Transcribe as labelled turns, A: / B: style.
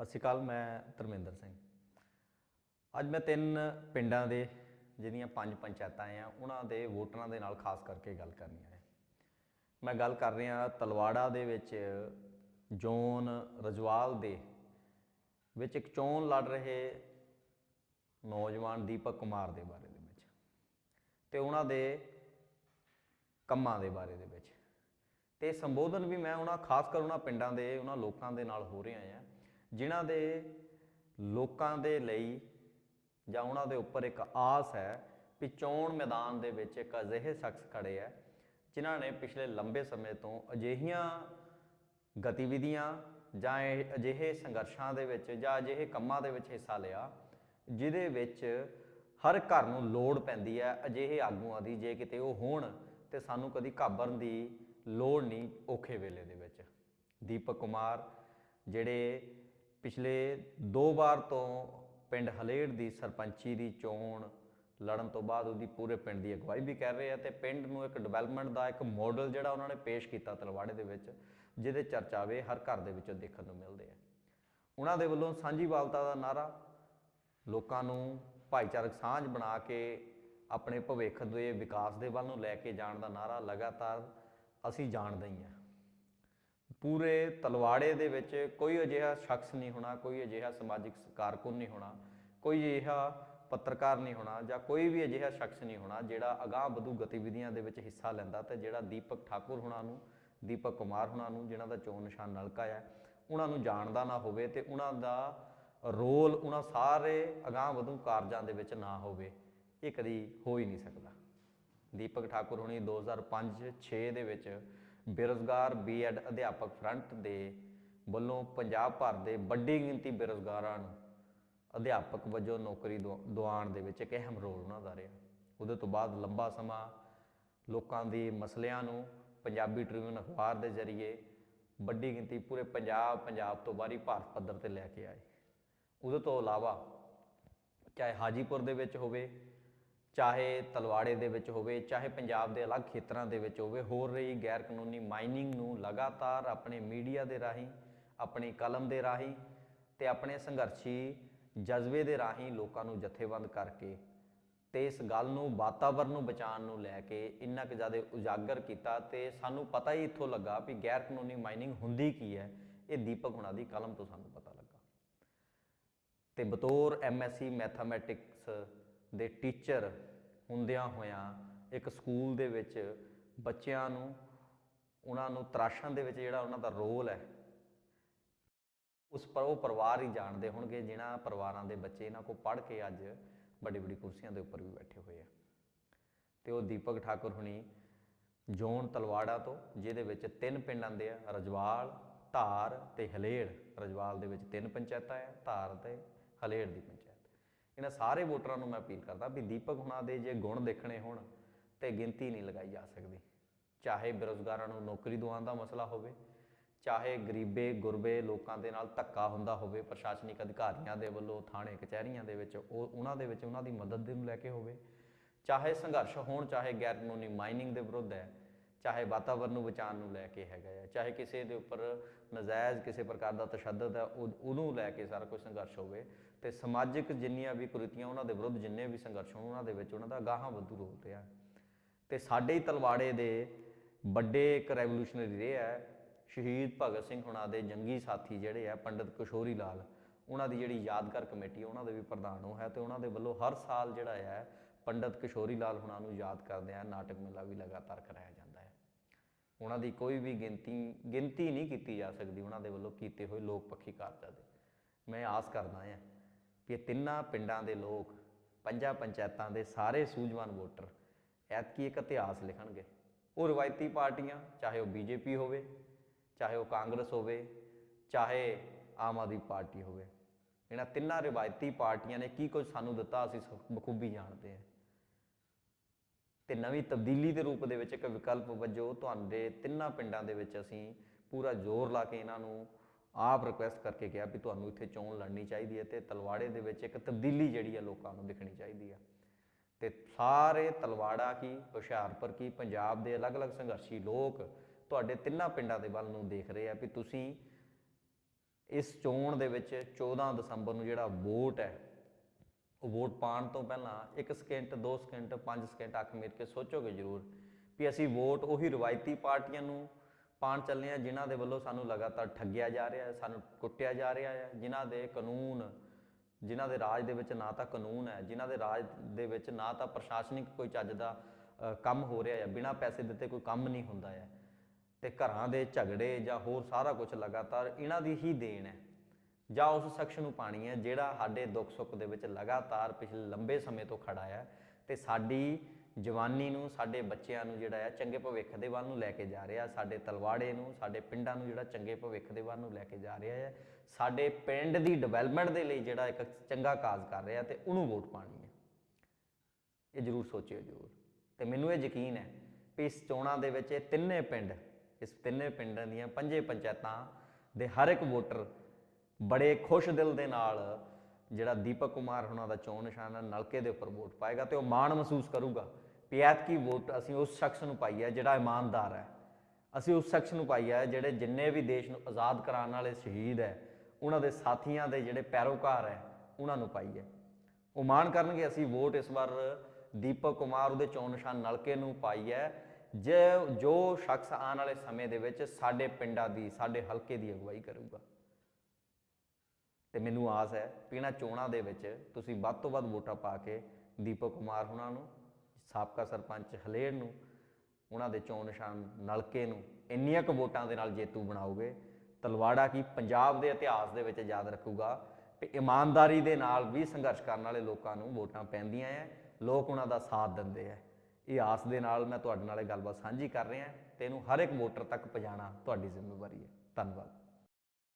A: ਸਤਿ ਸ਼੍ਰੀ ਅਕਾਲ, ਮੈਂ ਧਰਮਿੰਦਰ ਸਿੰਘ। ਅੱਜ ਮੈਂ ਤਿੰਨ ਪਿੰਡਾਂ ਦੇ, ਜਿਹਦੀਆਂ ਪੰਜ ਪੰਚਾਇਤਾਂ ਆ, ਉਹਨਾਂ ਦੇ ਵੋਟਰਾਂ ਦੇ ਨਾਲ ਖਾਸ ਕਰਕੇ ਗੱਲ ਕਰਨੀ ਹੈ। ਮੈਂ ਗੱਲ ਕਰ ਰਿਹਾ ਤਲਵਾੜਾ ਦੇ ਵਿੱਚ, ਜੋਨ ਰਜਵਾਲ ਦੇ ਵਿੱਚ ਇੱਕ ਚੋਣ ਲੜ ਰਹੇ ਨੌਜਵਾਨ ਦੀਪਕ ਕੁਮਾਰ ਦੇ ਬਾਰੇ ਦੇ ਵਿੱਚ ਤੇ ਉਹਨਾਂ ਦੇ ਕੰਮਾਂ ਦੇ ਬਾਰੇ ਦੇ ਵਿੱਚ। ਤੇ ਸੰਬੋਧਨ ਵੀ ਮੈਂ ਉਹਨਾਂ, ਖਾਸ ਕਰ ਉਹਨਾਂ ਪਿੰਡਾਂ ਦੇ, ਉਹਨਾਂ ਲੋਕਾਂ ਦੇ ਨਾਲ ਹੋ ਰਿਹਾ ਆ। ਜਿਨ੍ਹਾਂ ਦੇ ਲੋਕਾਂ ਦੇ ਲਈ ਜਾਂ ਉਹਨਾਂ ਦੇ ਉੱਪਰ ਇੱਕ ਆਸ ਹੈ ਕਿ ਚੋਣ ਮੈਦਾਨ ਦੇ ਵਿੱਚ ਇੱਕ ਅਜਿਹੇ ਸ਼ਖਸ ਖੜੇ ਹੈ, ਜਿਨ੍ਹਾਂ ਨੇ ਪਿਛਲੇ ਲੰਬੇ ਸਮੇਂ ਤੋਂ ਅਜਿਹੀਆਂ ਗਤੀਵਿਧੀਆਂ ਜਾਂ ਇਹ ਅਜਿਹੇ ਸੰਘਰਸ਼ਾਂ ਦੇ ਵਿੱਚ ਜਾਂ ਅਜਿਹੇ ਕੰਮਾਂ ਦੇ ਵਿੱਚ ਹਿੱਸਾ ਲਿਆ, ਜਿਹਦੇ ਵਿੱਚ ਹਰ ਘਰ ਨੂੰ ਲੋੜ ਪੈਂਦੀ ਹੈ ਅਜਿਹੇ ਆਗੂਆਂ ਦੀ, ਜੇ ਕਿਤੇ ਉਹ ਹੋਣ ਤੇ ਸਾਨੂੰ ਕਦੀ ਘਾਬਰਨ ਦੀ ਲੋੜ ਨਹੀਂ ਔਖੇ ਵੇਲੇ ਦੇ ਵਿੱਚ। ਦੀਪਕ ਕੁਮਾਰ, ਜਿਹੜੇ ਪਿਛਲੇ ਦੋ ਵਾਰ ਤੋਂ ਪਿੰਡ ਹਲੇੜ ਦੀ ਸਰਪੰਚੀ ਦੀ ਚੋਣ ਲੜਨ ਤੋਂ ਬਾਅਦ ਉਹਦੀ ਪੂਰੇ ਪਿੰਡ ਦੀ ਅਗਵਾਈ ਵੀ ਕਰ ਰਹੇ ਆ ਤੇ ਪਿੰਡ ਨੂੰ ਇੱਕ ਡਿਵੈਲਪਮੈਂਟ ਦਾ ਇੱਕ ਮਾਡਲ ਜਿਹੜਾ ਉਹਨਾਂ ਨੇ ਪੇਸ਼ ਕੀਤਾ ਤਲਵਾੜੇ ਦੇ ਵਿੱਚ, ਜਿਹਦੇ ਚਰਚਾਵੇ ਹਰ ਘਰ ਦੇ ਵਿੱਚੋਂ ਦੇਖਣ ਨੂੰ ਮਿਲਦੇ ਆ। ਉਹਨਾਂ ਦੇ ਵੱਲੋਂ ਸਾਂਝੀਵਾਲਤਾ ਦਾ ਨਾਰਾ ਲੋਕਾਂ ਨੂੰ ਭਾਈਚਾਰਕ ਸਾਂਝ ਬਣਾ ਕੇ ਆਪਣੇ ਭਵਿੱਖ ਦੇ ਵਿਕਾਸ ਦੇ ਵੱਲ ਨੂੰ ਲੈ ਕੇ ਜਾਣ ਦਾ ਨਾਰਾ ਲਗਾਤਾਰ ਅਸੀਂ ਜਾਣਦੇ ਹੀ ਹਾਂ ਪੂਰੇ ਤਲਵਾੜੇ ਦੇ ਵਿੱਚ ਕੋਈ ਅਜਿਹਾ ਸ਼ਖਸ ਨਹੀਂ ਹੋਣਾ, ਕੋਈ ਅਜਿਹਾ ਸਮਾਜਿਕ ਕਾਰਕੁਨ ਨਹੀਂ ਹੋਣਾ, ਕੋਈ ਅਜਿਹਾ ਪੱਤਰਕਾਰ ਨਹੀਂ ਹੋਣਾ ਜਾਂ ਕੋਈ ਵੀ ਅਜਿਹਾ ਸ਼ਖਸ ਨਹੀਂ ਹੋਣਾ ਜਿਹੜਾ ਅਗਾਹ ਵਧੂ ਗਤੀਵਿਧੀਆਂ ਦੇ ਵਿੱਚ ਹਿੱਸਾ ਲੈਂਦਾ ਤੇ ਜਿਹੜਾ ਦੀਪਕ ਠਾਕੁਰ ਹੋਣਾ ਨੂੰ, ਦੀਪਕ ਕੁਮਾਰ ਹੋਣਾ ਨੂੰ ਜਿਨ੍ਹਾਂ ਦਾ ਚੋਣ ਨਿਸ਼ਾਨ ਨਲਕਾ ਹੈ, ਉਹਨਾਂ ਨੂੰ ਜਾਣਦਾ ਨਾ ਹੋਵੇ ਤੇ ਉਹਨਾਂ ਦਾ ਰੋਲ ਉਹਨਾਂ ਸਾਰੇ ਅਗਾਹ ਵਧੂ ਕਾਰਜਾਂ ਦੇ ਵਿੱਚ ਨਾ ਹੋਵੇ, ਇਹ ਕਦੀ ਹੋ ਹੀ ਨਹੀਂ ਸਕਦਾ। ਦੀਪਕ ਠਾਕੁਰ ਹੁਣੀ 2005-6 ਦੇ ਵਿੱਚ ਬੇਰੁਜ਼ਗਾਰ ਬੀਐਡ ਅਧਿਆਪਕ ਫਰੰਟ ਦੇ ਵੱਲੋਂ ਪੰਜਾਬ ਭਰ ਦੇ ਵੱਡੀ ਗਿਣਤੀ ਬੇਰੁਜ਼ਗਾਰਾਂ ਨੂੰ ਅਧਿਆਪਕ ਵਜੋਂ ਨੌਕਰੀ ਦਿਵਾ- ਦਿਵਾਉਣ ਦੇ ਵਿੱਚ ਇੱਕ ਅਹਿਮ ਰੋਲ ਉਹਨਾਂ ਦਾ ਰਿਹਾ। ਉਹਦੇ ਤੋਂ ਬਾਅਦ ਲੰਬਾ ਸਮਾਂ ਲੋਕਾਂ ਦੇ ਮਸਲਿਆਂ ਨੂੰ ਪੰਜਾਬੀ ਟ੍ਰਿਬਿਊਨ ਅਖਬਾਰ ਦੇ ਜ਼ਰੀਏ ਵੱਡੀ ਗਿਣਤੀ ਪੂਰੇ ਪੰਜਾਬ ਪੰਜਾਬ ਤੋਂ ਬਾਹਰੀ ਭਾਰਤ ਪੱਧਰ ਤੇ ਲੈ ਕੇ ਆਏ। ਉਹਦੇ ਤੋਂ ਇਲਾਵਾ ਚਾਹੇ ਹਾਜੀਪੁਰ ਦੇ ਵਿੱਚ ਹੋਵੇ ਚਾਹੇ ਤਲਵਾੜੇ ਦੇ ਵਿੱਚ ਹੋਵੇ, ਚਾਹੇ ਪੰਜਾਬ ਦੇ ਅਲੱਗ ਖੇਤਰਾਂ ਦੇ ਵਿੱਚ ਹੋਵੇ, ਹੋਰ ਰਹੀ ਗੈਰ ਕਾਨੂੰਨੀ ਮਾਈਨਿੰਗ ਨੂੰ ਲਗਾਤਾਰ ਆਪਣੇ ਮੀਡੀਆ ਦੇ ਰਾਹੀਂ, ਆਪਣੀ ਕਲਮ ਦੇ ਰਾਹੀਂ ਤੇ ਆਪਣੇ ਸੰਘਰਸ਼ੀ ਜਜ਼ਬੇ ਦੇ ਰਾਹੀਂ ਲੋਕਾਂ ਨੂੰ ਜਥੇਬੰਦ ਕਰਕੇ ਤੇ ਇਸ ਗੱਲ ਨੂੰ ਵਾਤਾਵਰਣ ਨੂੰ ਬਚਾਉਣ ਨੂੰ ਲੈ ਕੇ ਇੰਨਾ ਕੁ ਜ਼ਿਆਦਾ ਉਜਾਗਰ ਕੀਤਾ ਤੇ ਸਾਨੂੰ ਪਤਾ ਹੀ ਇੱਥੋਂ ਲੱਗਾ ਵੀ ਗੈਰ ਕਾਨੂੰਨੀ ਮਾਈਨਿੰਗ ਹੁੰਦੀ ਕੀ ਹੈ, ਇਹ ਦੀਪਕ ਹੁਣਾ ਦੀ ਕਲਮ ਤੋਂ ਸਾਨੂੰ ਪਤਾ ਲੱਗਾ। ਤੇ ਬਤੌਰ ਐਮਐਸਸੀ ਮੈਥਮੈਟਿਕਸ ਦੇ ਟੀਚਰ ਹੁੰਦਿਆਂ ਹੋਇਆਂ ਇੱਕ ਸਕੂਲ ਦੇ ਵਿੱਚ ਬੱਚਿਆਂ ਨੂੰ, ਉਹਨਾਂ ਨੂੰ ਤਰਾਸ਼ਣ ਦੇ ਵਿੱਚ ਜਿਹੜਾ ਉਹਨਾਂ ਦਾ ਰੋਲ ਹੈ, ਉਸ ਪਰ ਉਹ ਪਰਿਵਾਰ ਹੀ ਜਾਣਦੇ ਹੋਣਗੇ, ਜਿਨ੍ਹਾਂ ਪਰਿਵਾਰਾਂ ਦੇ ਬੱਚੇ ਇਹਨਾਂ ਕੋ ਪੜ੍ਹ ਕੇ ਅੱਜ ਵੱਡੀ ਵੱਡੀ ਕੁਰਸੀਆਂ ਦੇ ਉੱਪਰ ਵੀ ਬੈਠੇ ਹੋਏ ਆ। ਤੇ ਉਹ ਦੀਪਕ ਠਾਕੁਰ ਹੁਣੀ ਜੋਨ ਤਲਵਾੜਾ ਤੋਂ, ਜਿਹਦੇ ਵਿੱਚ ਤਿੰਨ ਪਿੰਡ ਆਉਂਦੇ ਆ, ਰਜਵਾਲ, ਧਾਰ ਤੇ ਹਲੇੜ। ਰਜਵਾਲ ਦੇ ਵਿੱਚ ਤਿੰਨ ਪੰਚਾਇਤਾਂ ਆ, ਧਾਰ ਤੇ ਹਲੇੜ ਦੀ ਪੰਚਾਇਤ। ਇਹਨਾਂ ਸਾਰੇ ਵੋਟਰਾਂ ਨੂੰ ਮੈਂ ਅਪੀਲ ਕਰਦਾ ਵੀ ਦੀਪਕ ਹੁਣਾਂ ਦੇ ਜੇ ਗੁਣ ਦੇਖਣੇ ਹੋਣ ਤੇ ਗਿਣਤੀ ਨਹੀਂ ਲਗਾਈ ਜਾ ਸਕਦੀ। ਚਾਹੇ ਬੇਰੁਜ਼ਗਾਰਾਂ ਨੂੰ ਨੌਕਰੀ ਦਿਵਾਉਣ ਦਾ ਮਸਲਾ ਹੋਵੇ, ਚਾਹੇ ਗਰੀਬੇ, ਗੁਰਬੇ ਲੋਕਾਂ ਦੇ ਨਾਲ ਧੱਕਾ ਹੁੰਦਾ ਹੋਵੇ, ਪ੍ਰਸ਼ਾਸਨਿਕ ਅਧਿਕਾਰੀਆਂ ਦੇ ਵੱਲੋਂ, ਥਾਣੇ, ਕਚਹਿਰੀਆਂ ਦੇ ਵਿੱਚ, ਉਹ ਉਹਨਾਂ ਦੇ ਵਿੱਚ ਉਹਨਾਂ ਦੀ ਮਦਦ ਨੂੰ ਲੈ ਕੇ ਹੋਵੇ, ਚਾਹੇ ਸੰਘਰਸ਼ ਹੋਣ, ਚਾਹੇ ਗੈਰ ਕਾਨੂੰਨੀ ਮਾਈਨਿੰਗ ਦੇ ਵਿਰੁੱਧ ਹੈ ਚਾਹੇ ਵਾਤਾਵਰਨ ਨੂੰ ਬਚਾਉਣ ਨੂੰ ਲੈ ਕੇ ਹੈਗਾ ਹੈ ਚਾਹੇ ਕਿਸੇ ਦੇ ਉੱਪਰ ਨਜਾਇਜ਼ ਕਿਸੇ ਪ੍ਰਕਾਰ ਦਾ ਤਸ਼ੱਦਦ ਹੈ, ਉਹ- ਉਹਨੂੰ ਲੈ ਕੇ ਸਾਰਾ ਕੁਝ ਸੰਘਰਸ਼ ਹੋਵੇ। ਤੇ ਸਮਾਜਿਕ ਜਿੰਨੀਆਂ ਵੀ ਕੁਰੀਤੀਆਂ ਉਹਨਾਂ ਦੇ ਵਿਰੁੱਧ ਜਿੰਨੇ ਵੀ ਸੰਘਰਸ਼ ਹੋਣ, ਉਹਨਾਂ ਦੇ ਵਿੱਚ ਉਹਨਾਂ ਦਾ ਗਾਹਾਂ ਵਧੂ ਰੋਲ ਰਿਹਾ। ਤੇ ਸਾਡੇ ਹੀ ਤਲਵਾੜੇ ਦੇ ਵੱਡੇ ਇੱਕ ਰੈਵੋਲੂਸ਼ਨਰੀ ਰਹੇ ਹੈ ਸ਼ਹੀਦ ਭਗਤ ਸਿੰਘ ਹੁਣਾਂ ਦੇ ਜੰਗੀ ਸਾਥੀ ਜਿਹੜੇ ਆ, ਪੰਡਿਤ ਕਿਸ਼ੋਰੀ ਲਾਲ। ਉਹਨਾਂ ਦੀ ਜਿਹੜੀ ਯਾਦਗਾਰ ਕਮੇਟੀ ਉਹਨਾਂ ਦੇ ਵੀ ਪ੍ਰਧਾਨ ਉਹ ਹੈ ਤੇ ਉਹਨਾਂ ਦੇ ਵੱਲੋਂ ਹਰ ਸਾਲ ਜਿਹੜਾ ਹੈ ਪੰਡਿਤ ਕਿਸ਼ੋਰੀ ਲਾਲ ਹੁਣਾਂ ਨੂੰ ਯਾਦ ਕਰਦੇ ਆ, ਨਾਟਕ ਮੇਲਾ ਵੀ ਲਗਾਤਾਰ ਕਰਾਇਆ ਜਾਂਦਾ। ਉਹਨਾਂ ਦੀ ਕੋਈ ਵੀ ਗਿਣਤੀ ਗਿਣਤੀ ਨਹੀਂ ਕੀਤੀ ਜਾ ਸਕਦੀ ਉਹਨਾਂ ਦੇ ਵੱਲੋਂ ਕੀਤੇ ਹੋਏ ਲੋਕ ਪੱਖੀ ਕਾਰਜਾਂ ਦੇ। ਮੈਂ ਆਸ ਕਰਦਾ ਹਾਂ ਕਿ ਤਿੰਨਾਂ ਪਿੰਡਾਂ ਦੇ ਲੋਕ, ਪੰਜਾਂ ਪੰਚਾਇਤਾਂ ਦੇ ਸਾਰੇ ਸੂਝਵਾਨ ਵੋਟਰ ਐਤਕੀ ਇੱਕ ਇਤਿਹਾਸ ਲਿਖਣਗੇ। ਉਹ ਰਵਾਇਤੀ ਪਾਰਟੀਆਂ, ਚਾਹੇ ਉਹ ਬੀਜੇਪੀ ਹੋਵੇ, ਚਾਹੇ ਉਹ ਕਾਂਗਰਸ ਹੋਵੇ, ਚਾਹੇ ਆਮ ਆਦਮੀ ਪਾਰਟੀ ਹੋਵੇ। ਇਹਨਾਂ ਤਿੰਨਾਂ ਰਵਾਇਤੀ ਪਾਰਟੀਆਂ ਨੇ ਕੀ ਕੁਝ ਸਾਨੂੰ ਦਿੱਤਾ, ਅਸੀਂ ਬਖੂਬੀ ਜਾਣਦੇ ਹਾਂ। ਤੇ ਨਵੀਂ ਤਬਦੀਲੀ ਦੇ ਰੂਪ ਦੇ ਵਿੱਚ ਇੱਕ ਵਿਕਲਪ ਵਜੋਂ ਤੁਹਾਡੇ ਤਿੰਨਾਂ ਪਿੰਡਾਂ ਦੇ ਵਿੱਚ ਅਸੀਂ ਪੂਰਾ ਜ਼ੋਰ ਲਾ ਕੇ ਇਹਨਾਂ ਨੂੰ ਆਪ ਰਿਕੁਐਸਟ ਕਰਕੇ ਕਿਹਾ ਵੀ ਤੁਹਾਨੂੰ ਇੱਥੇ ਚੋਣ ਲੜਨੀ ਚਾਹੀਦੀ ਹੈ ਤੇ ਤਲਵਾੜੇ ਦੇ ਵਿੱਚ ਇੱਕ ਤਬਦੀਲੀ ਜਿਹੜੀ ਹੈ ਲੋਕਾਂ ਨੂੰ ਦਿਖਣੀ ਚਾਹੀਦੀ ਹੈ ਤੇ ਸਾਰੇ ਤਲਵਾੜਾ ਕੀ, ਹੁਸ਼ਿਆਰਪੁਰ ਕੀ, ਪੰਜਾਬ ਦੇ ਅਲੱਗ-ਅਲੱਗ ਸੰਘਰਸ਼ੀ ਲੋਕ ਤੁਹਾਡੇ ਤਿੰਨਾਂ ਪਿੰਡਾਂ ਦੇ ਵੱਲ ਨੂੰ ਦੇਖ ਰਹੇ ਆ ਵੀ ਤੁਸੀਂ ਇਸ ਚੋਣ ਦੇ ਵਿੱਚ 14 ਦਸੰਬਰ ਨੂੰ ਜਿਹੜਾ ਵੋਟ ਹੈ ਵੋਟ ਪਾਉਣ ਤੋਂ ਪਹਿਲਾਂ 1 ਸਕਿੰਟ 2 ਸਕਿੰਟ 5 ਸਕਿੰਟ ਅੱਖ ਮੀਟ ਕੇ ਸੋਚੋਗੇ ਜ਼ਰੂਰ ਵੀ ਅਸੀਂ ਵੋਟ ਉਹੀ ਰਵਾਇਤੀ ਪਾਰਟੀਆਂ ਨੂੰ ਪਾਉਣ ਚੱਲੇ ਆ ਜਿਨ੍ਹਾਂ ਦੇ ਵੱਲੋਂ ਸਾਨੂੰ ਲਗਾਤਾਰ ਠੱਗਿਆ ਜਾ ਰਿਹਾ ਹੈ, ਸਾਨੂੰ ਕੁੱਟਿਆ ਜਾ ਰਿਹਾ ਹੈ, ਜਿਨ੍ਹਾਂ ਦੇ ਕਾਨੂੰਨ, ਜਿਨ੍ਹਾਂ ਦੇ ਰਾਜ ਦੇ ਵਿੱਚ ਨਾ ਤਾਂ ਕਾਨੂੰਨ ਹੈ, ਜਿਨ੍ਹਾਂ ਦੇ ਰਾਜ ਦੇ ਵਿੱਚ ਨਾ ਤਾਂ ਪ੍ਰਸ਼ਾਸਨਿਕ ਕੋਈ ਚੱਜ ਦਾ ਕੰਮ ਹੋ ਰਿਹਾ ਹੈ ਬਿਨਾਂ ਪੈਸੇ ਦਿੱਤੇ ਕੋਈ ਕੰਮ ਨਹੀਂ ਹੁੰਦਾ ਹੈ ਤੇ ਘਰਾਂ ਦੇ ਝਗੜੇ ਜਾਂ ਹੋਰ ਸਾਰਾ ਕੁਝ ਲਗਾਤਾਰ ਇਹਨਾਂ ਦੀ ਹੀ ਦੇਣ ਹੈ। ਜਾਂ ਉਸ ਸ਼ਖਸ ਨੂੰ ਪਾਣੀ ਹੈ ਜਿਹੜਾ ਸਾਡੇ ਦੁੱਖ ਸੁੱਖ ਦੇ ਵਿੱਚ ਲਗਾਤਾਰ ਪਿਛਲੇ ਲੰਬੇ ਸਮੇਂ ਤੋਂ ਖੜਾ ਹੈ ਤੇ ਸਾਡੀ ਜਵਾਨੀ ਨੂੰ, ਸਾਡੇ ਬੱਚਿਆਂ ਨੂੰ ਜਿਹੜਾ ਹੈ ਚੰਗੇ ਭਵਿੱਖ ਦੇ ਵੱਲ ਨੂੰ ਲੈ ਕੇ ਜਾ ਰਿਹਾ, ਸਾਡੇ ਤਲਵਾੜੇ ਨੂੰ, ਸਾਡੇ ਪਿੰਡਾਂ ਨੂੰ ਜਿਹੜਾ ਚੰਗੇ ਭਵਿੱਖ ਦੇ ਵੱਲ ਨੂੰ ਲੈ ਕੇ ਜਾ ਰਿਹਾ ਹੈ, ਸਾਡੇ ਪਿੰਡ ਦੀ ਡਿਵੈਲਪਮੈਂਟ ਦੇ ਲਈ ਜਿਹੜਾ ਇੱਕ ਚੰਗਾ ਕਾਜ਼ ਕਰ ਰਿਹਾ ਤੇ ਉਹਨੂੰ ਵੋਟ ਪਾਣੀ ਹੈ। ਇਹ ਜ਼ਰੂਰ ਸੋਚਿਓ ਜ਼ਰੂਰ। ਤੇ ਮੈਨੂੰ ਇਹ ਯਕੀਨ ਹੈ ਕਿ ਇਸ ਚੋਣਾਂ ਦੇ ਵਿੱਚ ਇਹ ਤਿੰਨੇ ਪਿੰਡ, ਇਸ ਤਿੰਨੇ ਪਿੰਡਾਂ ਦੀਆਂ ਪੰਜੇ ਪੰਚਾਇਤਾਂ ਦੇ ਹਰ ਇੱਕ ਵੋਟਰ ਬੜੇ ਖੁਸ਼ ਦਿਲ ਦੇ ਨਾਲ ਜਿਹੜਾ ਦੀਪਕ ਕੁਮਾਰ ਹੁਣਾਂ ਦਾ ਚੋਣ ਨਿਸ਼ਾਨ ਹੈ ਨਲਕੇ ਦੇ ਉੱਪਰ ਵੋਟ ਪਾਏਗਾ ਤੇ ਉਹ ਮਾਣ ਮਹਿਸੂਸ ਕਰੂਗਾ ਵੀ ਐਤਕੀ ਵੋਟ ਅਸੀਂ ਉਸ ਸ਼ਖਸ ਨੂੰ ਪਾਈ ਹੈ ਜਿਹੜਾ ਇਮਾਨਦਾਰ ਹੈ। ਅਸੀਂ ਉਸ ਸ਼ਖਸ ਨੂੰ ਪਾਈ ਹੈ ਜਿਹੜੇ ਜਿੰਨੇ ਵੀ ਦੇਸ਼ ਨੂੰ ਆਜ਼ਾਦ ਕਰਾਉਣ ਵਾਲੇ ਸ਼ਹੀਦ ਹੈ, ਉਹਨਾਂ ਦੇ ਸਾਥੀਆਂ ਦੇ ਜਿਹੜੇ ਪੈਰੋਕਾਰ ਹੈ, ਉਹਨਾਂ ਨੂੰ ਪਾਈ ਹੈ। ਉਹ ਮਾਣ ਕਰਨਗੇ, ਅਸੀਂ ਵੋਟ ਇਸ ਵਾਰ ਦੀਪਕ ਕੁਮਾਰ ਉਹਦੇ ਚੋਣ ਨਿਸ਼ਾਨ ਨਲਕੇ ਨੂੰ ਪਾਈ ਹੈ। ਜੇ ਜੋ ਸ਼ਖਸ ਆਉਣ ਵਾਲੇ ਸਮੇਂ ਦੇ ਵਿੱਚ ਸਾਡੇ ਪਿੰਡਾਂ ਦੀ, ਸਾਡੇ ਹਲਕੇ ਦੀ ਅਗਵਾਈ ਕਰੂਗਾ। ਤੇ ਮੈਨੂੰ ਆਸ ਹੈ ਕਿ ਇਹਨਾਂ ਚੋਣਾਂ ਦੇ ਵਿੱਚ ਤੁਸੀਂ ਵੱਧ ਤੋਂ ਵੱਧ ਵੋਟਾਂ ਪਾ ਕੇ ਦੀਪਕ ਕੁਮਾਰ ਹੁਣਾਂ ਨੂੰ, ਸਾਬਕਾ ਸਰਪੰਚ ਹਲੇੜ ਨੂੰ, ਉਹਨਾਂ ਦੇ ਚੋਣ ਨਿਸ਼ਾਨ ਨਲਕੇ ਨੂੰ ਇੰਨੀਆਂ ਕੁ ਵੋਟਾਂ ਦੇ ਨਾਲ ਜੇਤੂ ਬਣਾਓਗੇ, ਤਲਵਾੜਾ ਕੀ ਪੰਜਾਬ ਦੇ ਇਤਿਹਾਸ ਦੇ ਵਿੱਚ ਯਾਦ ਰੱਖੂਗਾ ਕਿ ਇਮਾਨਦਾਰੀ ਦੇ ਨਾਲ ਵੀ ਸੰਘਰਸ਼ ਕਰਨ ਵਾਲੇ ਲੋਕਾਂ ਨੂੰ ਵੋਟਾਂ ਪੈਂਦੀਆਂ ਐ, ਲੋਕ ਉਹਨਾਂ ਦਾ ਸਾਥ ਦਿੰਦੇ ਐ। ਇਹ ਆਸ ਦੇ ਨਾਲ ਮੈਂ ਤੁਹਾਡੇ ਨਾਲ ਇਹ ਗੱਲਬਾਤ ਸਾਂਝੀ ਕਰ ਰਿਹਾ ਤੇ ਇਹਨੂੰ ਹਰ ਇੱਕ ਵੋਟਰ ਤੱਕ ਪਹੁੰਚਾਉਣਾ ਤੁਹਾਡੀ ਜ਼ਿੰਮੇਵਾਰੀ ਹੈ ਧੰਨਵਾਦ।